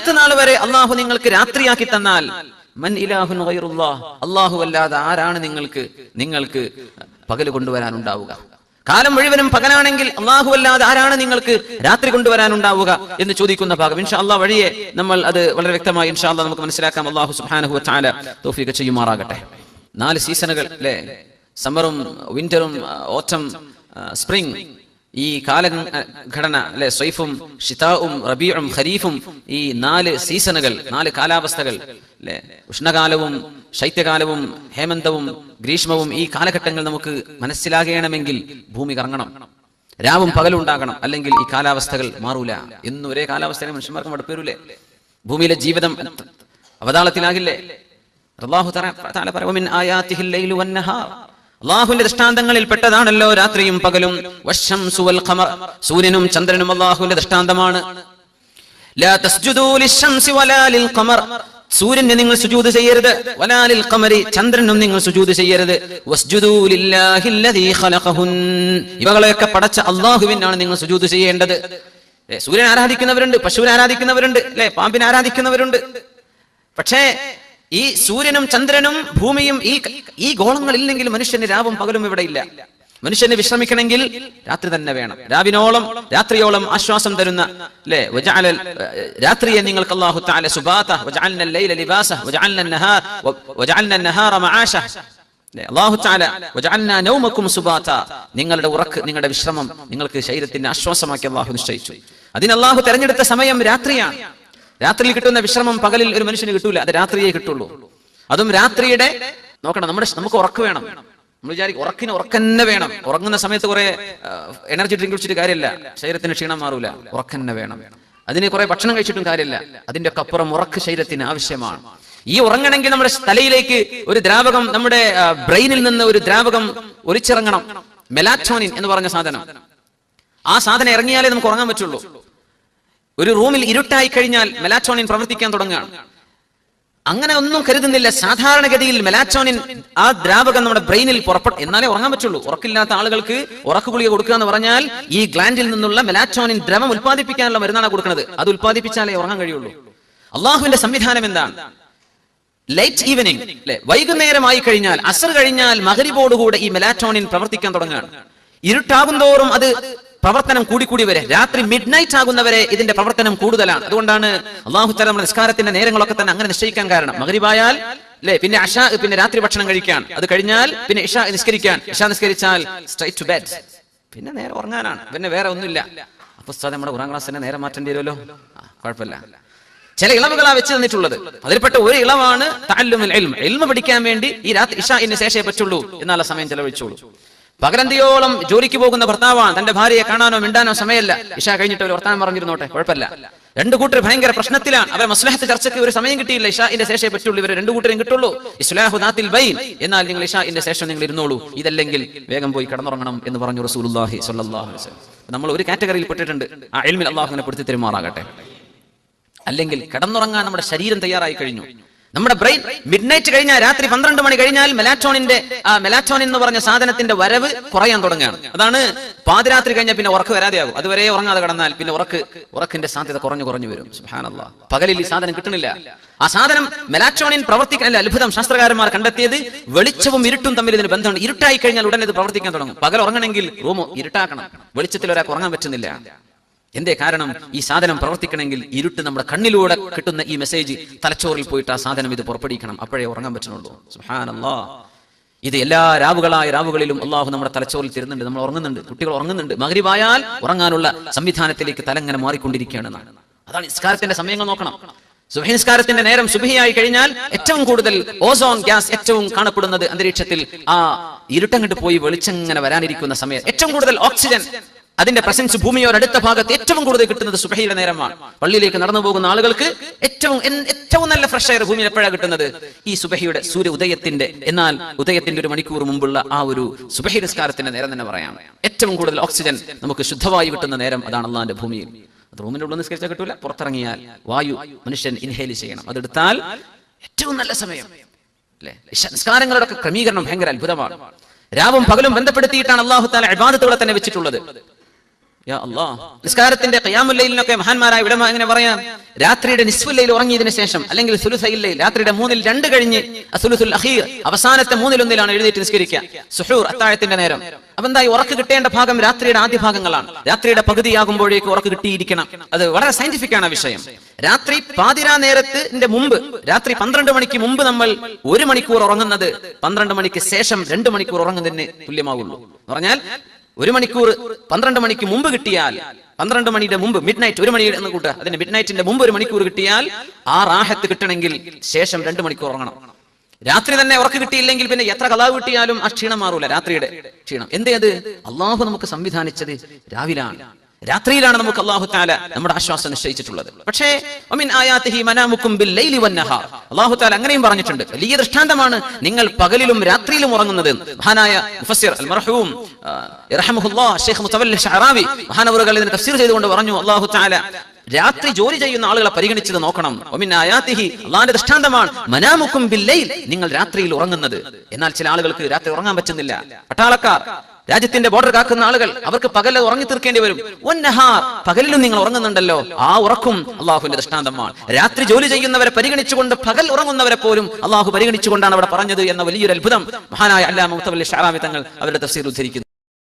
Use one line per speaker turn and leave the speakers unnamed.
നാൾ വരെ അള്ളാഹു നിങ്ങൾക്ക് രാത്രിയാക്കി തന്നാൽ മൻ ഇലാഹുൻ അള്ളാഹു അല്ലാതെ ആരാണ് നിങ്ങൾക്ക് നിങ്ങൾക്ക് പകൽ കൊണ്ടുവരാനുണ്ടാവുക? കാലം മുഴുവനും പകലാണെങ്കിൽ അള്ളാഹു അല്ലാതെ ആരാണ് നിങ്ങൾക്ക് രാത്രി കൊണ്ടുവരാനുണ്ടാവുക എന്ന് ചോദിക്കുന്ന ഭാഗം. ഇൻഷാ അള്ളാഹ് വഴിയെ നമ്മൾ അത് വളരെ വ്യക്തമായി ഇൻഷാ അള്ളാഹ് നമുക്ക് മനസ്സിലാക്കാം. അള്ളാഹു സുഹാനഹു ചാല തോഫിക ചെയ്യുമാറാകട്ടെ. നാല് സീസണുകൾ അല്ലേ? സമ്മറും വിന്ററും ഓട്ടം സ്പ്രിംഗ് ഈ കാല ഘടന അല്ലെ സ്വൈഫും ഷിതാവും റബീഉം ഖരീഫും ഈ നാല് സീസണുകൾ നാല് കാലാവസ്ഥകൾ അല്ലെ ഉഷ്ണകാലവും ശൈത്യകാലവും ഹേമന്തവും ഗ്രീഷ്മവും ഈ കാലഘട്ടങ്ങൾ നമുക്ക് മനസ്സിലാകണമെങ്കിൽ ഭൂമി കറങ്ങണം. രാവും പകലും ഉണ്ടാകണം അല്ലെങ്കിൽ ഈ കാലാവസ്ഥകൾ മാറൂല. എന്നും ഒരേ കാലാവസ്ഥയിലെ മനുഷ്യന്മാർക്ക് മടുപ്പേരൂലേ ഭൂമിയിലെ ജീവിതം അവതാളത്തിലാകില്ലേ? അള്ളാഹു തആല പറയും "വമിൻ ആയാതിഹിൽ ലൈലു വന്നഹാർ അള്ളാഹുവിന്റെ ദൃഷ്ടാന്തങ്ങളിൽ പെട്ടതാണല്ലോ രാത്രിയും പകലും. വശം സുവൽ ഖമർ. സൂര്യനും ചന്ദ്രനും അള്ളാഹുവിന്റെ ദൃഷ്ടാന്തമാണ്. സൂര്യന് നിങ്ങൾ സുജൂത് ചെയ്യരുത്. വലാലിൽ കമരി ചന്ദ്രനും നിങ്ങൾ സുജൂത് ചെയ്യരുത്. ഇവകളെയൊക്കെ പടച്ച അള്ളാഹുവിനാണ് നിങ്ങൾ സുജൂത് ചെയ്യേണ്ടത്. സൂര്യൻ ആരാധിക്കുന്നവരുണ്ട്? പശുവിനെ ആരാധിക്കുന്നവരുണ്ട്? അല്ലെ? പാമ്പിനെ ആരാധിക്കുന്നവരുണ്ട്? പക്ഷേ ഈ സൂര്യനും ചന്ദ്രനും ഭൂമിയും ഈ ഈ ഗോളങ്ങൾ ഇല്ലെങ്കിൽ മനുഷ്യന് രാവും പകലും ഇവിടെ ഇല്ല. മനുഷ്യന് വിശ്രമിക്കണമെങ്കിൽ രാത്രി തന്നെ വേണം. രാവിനോളം രാത്രിയോളം ആശ്വാസം തരുന്ന അല്ലെ രാത്രിയെ നിങ്ങൾക്ക് അള്ളാഹു താല നിങ്ങളുടെ ഉറക്ക് നിങ്ങളുടെ വിശ്രമം നിങ്ങൾക്ക് ശരീരത്തിന്റെ ആശ്വാസമാക്കി അള്ളാഹു നിശ്ചയിച്ചു. അതിന് അള്ളാഹു തെരഞ്ഞെടുത്ത സമയം രാത്രിയാണ്. രാത്രിയിൽ കിട്ടുന്ന വിശ്രമം പകലിൽ ഒരു മനുഷ്യന് കിട്ടൂല അത് രാത്രിയേ കിട്ടുള്ളൂ. അതും രാത്രിയുടെ നോക്കണം നമ്മുടെ നമുക്ക് ഉറക്ക് വേണം. നമ്മൾ വിചാരിക്കും ഉറക്കിന് ഉറക്കന്നെ വേണം. ഉറങ്ങുന്ന സമയത്ത് കുറെ എനർജി ഡ്രിങ്ക് കുടിച്ചിട്ട് കാര്യമില്ല. ശരീരത്തിന് ക്ഷീണം മാറൂല. ഉറക്കന്നെ വേണം. അതിന് കുറെ ഭക്ഷണം കഴിച്ചിട്ടും കാര്യമില്ല. അതിന്റെ ഒക്കെ അപ്പുറം ഉറക്ക് ശരീരത്തിന് ആവശ്യമാണ്. ഈ ഉറങ്ങണമെങ്കിൽ നമ്മുടെ തലയിലേക്ക് ഒരു ദ്രാവകം നമ്മുടെ ബ്രെയിനിൽ നിന്ന് ഒരു ദ്രാവകം ഒലിച്ചിറങ്ങണം. മെലാറ്റോണിൻ എന്ന് പറഞ്ഞ സാധനം. ആ സാധനം ഇറങ്ങിയാലേ നമുക്ക് ഉറങ്ങാൻ പറ്റുള്ളൂ. ഒരു റൂമിൽ ഇരുട്ടായി കഴിഞ്ഞാൽ മെലാറ്റോണിൻ പ്രവർത്തിക്കാൻ തുടങ്ങുകയാണ്. അങ്ങനെ ഒന്നും കരുതുന്നില്ല. സാധാരണഗതിയിൽ മെലാറ്റോണിൻ ആ ദ്രാവകം നമ്മുടെ ബ്രെയിനിൽ പുറപ്പെട്ടു എന്നാലേ ഉറങ്ങാൻ പറ്റുള്ളൂ. ഉറക്കില്ലാത്ത ആളുകൾക്ക് ഉറക്കു ഗുളിക കൊടുക്കുക എന്ന് പറഞ്ഞാൽ ഈ ഗ്ലാൻഡിൽ നിന്നുള്ള മെലാറ്റോണിൻ ദ്രവം ഉത്പാദിപ്പിക്കാനുള്ള മരുന്നാണ് കൊടുക്കുന്നത്. അത് ഉത്പാദിപ്പിച്ചാലേ ഉറങ്ങാൻ കഴിയുള്ളൂ. അള്ളാഹുവിന്റെ സംവിധാനം എന്താണ്? ലൈറ്റ് ഈവനിങ് അല്ലെ? വൈകുന്നേരമായി കഴിഞ്ഞാൽ അസർ കഴിഞ്ഞാൽ മകരിബോടുകൂടെ ഈ മെലാറ്റോണിൻ പ്രവർത്തിക്കാൻ തുടങ്ങുകയാണ്. ഇരുട്ടാകും തോറും അത് പ്രവർത്തനം കൂടിക്കൂടി വരെ രാത്രി മിഡ് നൈറ്റ് ആകുന്നവരെ ഇതിന്റെ പ്രവർത്തനം കൂടുതലാണ്. അതുകൊണ്ടാണ് അള്ളാഹു തല നിസ്കാരത്തിന്റെ നേരങ്ങളൊക്കെ തന്നെ അങ്ങനെ നിശ്ചയിക്കാൻ കാരണം. മകരിവായാൽ അല്ലെ പിന്നെ അഷ പിന്നെ രാത്രി ഭക്ഷണം കഴിക്കാൻ. അത് കഴിഞ്ഞാൽ പിന്നെ ഇഷ നിസ്കരിക്കാൻ. ഇഷ നിസ്കരിച്ചാൽ സ്ട്രൈറ്റ് ടു ബെഡ് പിന്നെ നേരെ ഉറങ്ങാനാണ്. പിന്നെ വേറെ ഒന്നുമില്ല. അപ്പൊ ഉസ്താദ് നമ്മുടെ ക്ലാസ് ക്ലാസ്സിനെ നേരെ മാറ്റേണ്ടി വരുമല്ലോ? കുഴപ്പമില്ല. ചില ഇളവുകളാ വെച്ച് തന്നിട്ടുള്ളത്. അതിൽപ്പെട്ട ഒരു ഇളവാണ് താല്ലുമിൽ എൽമ എൽമ പഠിക്കാൻ വേണ്ടി ഈ രാത്രി ഇഷ ഇഷാഇന് ശേഷേ പറ്റുള്ളൂ. എന്നുള്ള സമയം ചെലവഴിച്ചോളൂ പകലന്തിയോളം ജോലിക്ക് പോകുന്ന ഭർത്താവാണ്. തന്റെ ഭാര്യയെ കാണാനോ മിണ്ടാനോ സമയമല്ല. ഇഷ കഴിഞ്ഞിട്ട് ഒരു വർത്താനം പറഞ്ഞിരുന്നോട്ടെ? കുഴപ്പമില്ല. രണ്ടു കൂട്ടർ ഭയങ്കര പ്രശ്നത്തിലാണ്. അവരെ മസ്ലഹത്ത് ചർച്ചയ്ക്ക് ഒരു സമയം കിട്ടിയില്ല. ഇഷാഇന്റെ ശേഷേ പറ്റുള്ളൂ. ഇവർ രണ്ടു കൂട്ടരും കിട്ടുള്ളൂ. ഇസ്ലാഹു നാത്തിൽ ബൈൻ. എന്നാൽ നിങ്ങൾ ഇഷാഇന്റെ ശേഷം നിങ്ങൾ ഇരുന്നോളൂ. ഇതല്ലെങ്കിൽ വേഗം പോയി കിടന്നുറങ്ങണം എന്ന് പറഞ്ഞു റസൂലുള്ളാഹി സ്വല്ലല്ലാഹു അലൈഹി വസല്ലം. നമ്മൾ ഒരു കാറ്റഗറിയിൽ പെട്ടിട്ടുണ്ട്. ആ ഇൽമിൽ അള്ളാഹു അങ്ങനെ പെടുത്തി തെരുമാറാകട്ടെ. അല്ലെങ്കിൽ കിടന്നുറങ്ങാൻ നമ്മുടെ ശരീരം തയ്യാറായി കഴിഞ്ഞു. നമ്മുടെ ബ്രെയിൻ മിഡ് നൈറ്റ് കഴിഞ്ഞാൽ രാത്രി പന്ത്രണ്ട് മണി കഴിഞ്ഞാൽ മെലാറ്റോണിന്റെ ആ മെലാറ്റോണിൻ എന്ന് പറഞ്ഞ സാധനത്തിന്റെ വരവ് കുറയാൻ തുടങ്ങുകയാണ്. അതാണ് പാതിരാത്രി കഴിഞ്ഞാൽ പിന്നെ ഉറക്ക് വരാതെയാകും. അതുവരെ ഉറങ്ങാതെ കിടന്നാൽ പിന്നെ ഉറക്ക് ഉറക്കിന്റെ സാധ്യത കുറഞ്ഞു കുറഞ്ഞു വരും. പകലിൽ ഈ സാധനം കിട്ടുന്നില്ല ആ സാധനം മെലാറ്റോണിൻ പ്രവർത്തിക്കാൻ അത്ഭുതം ശാസ്ത്രകാരന്മാർ കണ്ടെത്തിയത് വെളിച്ചവും ഇരുട്ടും തമ്മിൽ ഇതിന് ബന്ധമുണ്ട്. ഇരുട്ടായി കഴിഞ്ഞാൽ ഉടനെ ഇത് പ്രവർത്തിക്കാൻ തുടങ്ങും. പകൽ ഉറങ്ങണമെങ്കിൽ റൂമോ ഇരുട്ടാക്കണം. വെളിച്ചത്തിൽ ഒരാൾക്ക് ഉറങ്ങാൻ പറ്റുന്നില്ല. എന്തേ കാരണം? ഈ സാധനം പ്രവർത്തിക്കണമെങ്കിൽ ഇരുട്ട് നമ്മുടെ കണ്ണിലൂടെ കിട്ടുന്ന ഈ മെസ്സേജ് തലച്ചോറിൽ പോയിട്ട് ആ സാധനം ഇത് പുറപ്പെടുവിക്കണം. അപ്പോഴേ ഉറങ്ങാൻ പറ്റുന്നുള്ളൂ. ഇത് എല്ലാ രാവുകളായ രാവുകളിലും അള്ളാഹു നമ്മുടെ തലച്ചോറിൽ തരുന്നുണ്ട്. നമ്മൾ ഉറങ്ങുന്നുണ്ട്. കുട്ടികൾ ഉറങ്ങുന്നുണ്ട്. മകരിവായാൽ ഉറങ്ങാനുള്ള സംവിധാനത്തിലേക്ക് തലങ്ങനെ മാറിക്കൊണ്ടിരിക്കുകയാണ് അതാണ് നിസ്കാരത്തിന്റെ സമയങ്ങൾ നോക്കണം. സുഭനിസ്കാരത്തിന്റെ നിസ്കാരത്തിന്റെ നേരം സുബഹിയായി കഴിഞ്ഞാൽ ഏറ്റവും കൂടുതൽ ഓസോൺ ഗ്യാസ് ഏറ്റവും കാണപ്പെടുന്നത് അന്തരീക്ഷത്തിൽ ആ ഇരുട്ടങ്ങട്ട് പോയി വെളിച്ചങ്ങനെ വരാനിരിക്കുന്ന സമയം ഏറ്റവും കൂടുതൽ ഓക്സിജൻ അതിന്റെ പ്രസൻസ് ഭൂമിയോട് അടുത്ത ഭാഗത്ത് ഏറ്റവും കൂടുതൽ കിട്ടുന്നത് സുബഹയുടെ നേരമാണ്. പള്ളിയിലേക്ക് നടന്നു പോകുന്ന ആളുകൾക്ക് ഏറ്റവും ഏറ്റവും നല്ല ഫ്രഷ് എയർ ഭൂമിയിൽ എപ്പോഴാണ് കിട്ടുന്നത്? ഈ സുബഹയുടെ സൂര്യ ഉദയത്തിന്റെ. എന്നാൽ ഉദയത്തിന്റെ ഒരു മണിക്കൂർ മുമ്പുള്ള ആ ഒരു സുബഹി നിസ്കാരത്തിന്റെ നേരം തന്നെ പറയാം. ഏറ്റവും കൂടുതൽ ഓക്സിജൻ നമുക്ക് ശുദ്ധവായു കിട്ടുന്ന നേരം അതാണ് അള്ളാന്റെ ഭൂമിയിൽ. റൂമിന്റെ ഉള്ളിൽ നിസ്കരിച്ചാൽ കിട്ടൂല പുറത്തിറങ്ങിയാൽ വായു മനുഷ്യൻ ഇൻഹേൽ ചെയ്യണം. അതെടുത്താൽ ഏറ്റവും നല്ല സമയം. അല്ലെ? നിസ്കാരങ്ങളുടെ ക്രമീകരണം ഭയങ്കര അത്ഭുതമാണ്. രാവും പകലും ബന്ധപ്പെടുത്തിയിട്ടാണ് അള്ളാഹു താല അബാദത്തുകളെ തന്നെ വെച്ചിട്ടുള്ളത്. നിസ്കാരത്തിന്റെ ഖിയാമുല്ലയിലിനൊക്കെ മഹാന്മാരായ ഇവിടെ എങ്ങനെ പറയാം. രാത്രിയുടെ നിസ്ഫുല്ലയിൽ ഉറങ്ങിയതിനു ശേഷം അല്ലെങ്കിൽ സുലുസൈലയിൽ രാത്രിയുടെ മൂന്നിൽ രണ്ട് കഴിഞ്ഞ് അഖീർ അവസാനത്തെ മൂന്നിലൊന്നിലാണ് എഴുന്നേറ്റ് നിസ്കരിക്കുക. സുഹൂർ അത്താഴത്തിന്റെ നേരം. അപ്പൊ എന്തായി? ഉറക്ക് കിട്ടേണ്ട ഭാഗം രാത്രിയുടെ ആദ്യ ഭാഗങ്ങളാണ്. രാത്രിയുടെ പകുതിയാകുമ്പോഴേക്ക് ഉറക്ക് കിട്ടിയിരിക്കണം. അത് വളരെ സയന്റിഫിക് ആണ് വിഷയം. രാത്രി പാതിരാ നേരത്തിന്റെ മുമ്പ് രാത്രി പന്ത്രണ്ട് മണിക്ക് മുമ്പ് നമ്മൾ ഒരു മണിക്കൂർ ഉറങ്ങുന്നത് പന്ത്രണ്ട് മണിക്ക് ശേഷം രണ്ട് മണിക്കൂർ ഉറങ്ങുന്നതിന് തുല്യമാവുള്ളൂ പറഞ്ഞാൽ ഒരു മണിക്കൂർ പന്ത്രണ്ട് മണിക്ക് മുമ്പ് കിട്ടിയാൽ പന്ത്രണ്ട് മണിയുടെ മുമ്പ് മിഡ് നൈറ്റ് ഒരു മണി എന്ന് കൂട്ടുക. അതിന്റെ മിഡ് നൈറ്റിന്റെ മുമ്പ് ഒരു മണിക്കൂർ കിട്ടിയാൽ ആ റാഹത്ത് കിട്ടണമെങ്കിൽ ശേഷം രണ്ട് മണിക്കൂർ ഉറങ്ങണം. രാത്രി തന്നെ ഉറക്ക് കിട്ടിയില്ലെങ്കിൽ പിന്നെ എത്ര കലാവ് കിട്ടിയാലും ആ ക്ഷീണം മാറൂല രാത്രിയുടെ ക്ഷീണം. എന്തേ അത്? അള്ളാഹു നമുക്ക് സംവിധാനിച്ചത് രാവിലാണ്. രാത്രിയിലാണ് നമുക്ക് അള്ളാഹു താല നമ്മുടെ ആശ്വാസം നിശ്ചയിച്ചിട്ടുള്ളത്. പക്ഷേ അള്ളാഹു താല അങ്ങനെയും പറഞ്ഞിട്ടുണ്ട്. വലിയ ദൃഷ്ടാന്തമാണ് നിങ്ങൾ പകലിലും രാത്രിയിലും ഉറങ്ങുന്നത്. മഹാനായ അൽ മർഹൂം ഷെയ്ഖ് മഹാനവറുകൾ ഇതിന് തഫ്സീർ ചെയ്തുകൊണ്ട് പറഞ്ഞു അള്ളാഹു താല രാത്രി ജോലി ചെയ്യുന്ന ആളുകളെ പരിഗണിച്ചത് നോക്കണം. ഒമിൻ ആയാത്തിഹി അള്ളാന്റെ ദൃഷ്ടാന്തമാണ് മനാമുക്കും ബില്ലയിൽ നിങ്ങൾ രാത്രിയിൽ ഉറങ്ങുന്നത്. എന്നാൽ ചില ആളുകൾക്ക് രാത്രി ഉറങ്ങാൻ പറ്റുന്നില്ല. പട്ടാളക്കാർ രാജ്യത്തിന്റെ ബോർഡർ കാക്കുന്ന ആളുകൾ അവർക്ക് പകൽ ഉറങ്ങി തീർക്കേണ്ടി വരും. പകലിലും നിങ്ങൾ ഉറങ്ങുന്നുണ്ടല്ലോ. ആ ഉറക്കും അള്ളാഹുവിന്റെ ദൃഷ്ടാന്തമാണ്. രാത്രി ജോലി ചെയ്യുന്നവരെ പരിഗണിച്ചുകൊണ്ട് പകൽ ഉറങ്ങുന്നവരെ പോലും അള്ളാഹു പരിഗണിച്ചുകൊണ്ടാണ് അവിടെ പറഞ്ഞത് എന്ന വലിയൊരു അത്ഭുതം മഹാനായ അല്ലാ മുത്തവല്ലി ഷാറാമി തങ്ങൾ അവരുടെ തഫ്സീർ ഉദ്ധരിക്കുന്നു.